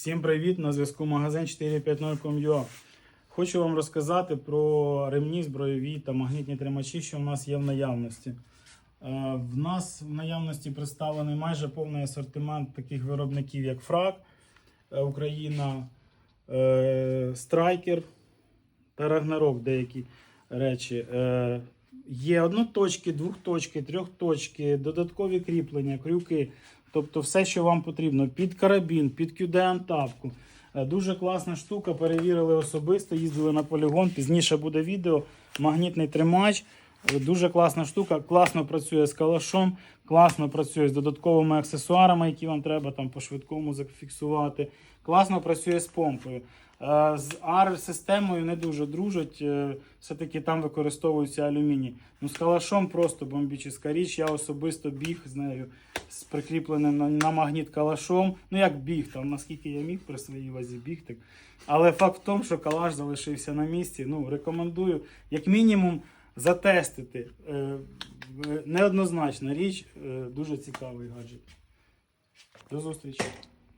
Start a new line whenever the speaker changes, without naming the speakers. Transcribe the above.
Всім привіт! На зв'язку магазин 450.com.ua. Хочу вам розказати про ремні збройові та магнітні тримачі, що в нас є в наявності. Е, В нас в наявності представлений майже повний асортимент таких виробників, як Фрак, е, Україна, е, Страйкер та Рагнарок, деякі речі. Є одноточки, двохточки, трьохточки, додаткові кріплення, крюки. Тобто все, що вам потрібно, під карабін, під QD-антапку. Е, Дуже класна штука, перевірили особисто, їздили на полігон. Пізніше буде відео. Магнітний тримач. Дуже класна штука, класно працює з калашом, класно працює з додатковими аксесуарами, які вам треба там по швидкому зафіксувати. Класно працює з помпою. Е, З AR-системою не дуже дружать, е, все-таки там використовується алюміній. Ну, з калашом просто бомбічна річ. Я особисто біг з нею з прикріпленим на, на магніт калашом. Ну як біг, там наскільки я міг при своїй вазі бігти. Але факт в тому, що калаш залишився на місці. Ну, рекомендую, як мінімум, затестити. Е, Неоднозначна річ, е, дуже цікавий гаджет. До зустрічі.